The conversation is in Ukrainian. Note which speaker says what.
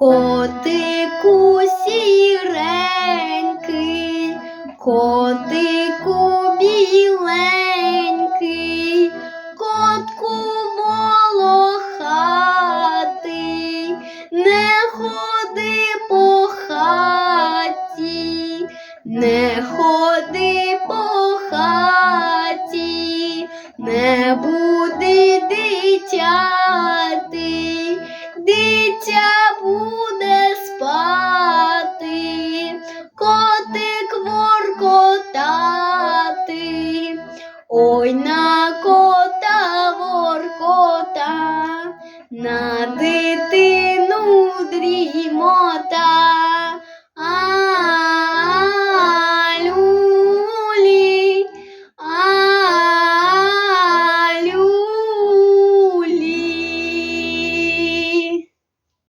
Speaker 1: Котику сіренький, котику біленький, котку волохатий, не ходи по хаті, не ходи по хаті, не буди дитя. Ой на кота воркота на дитину.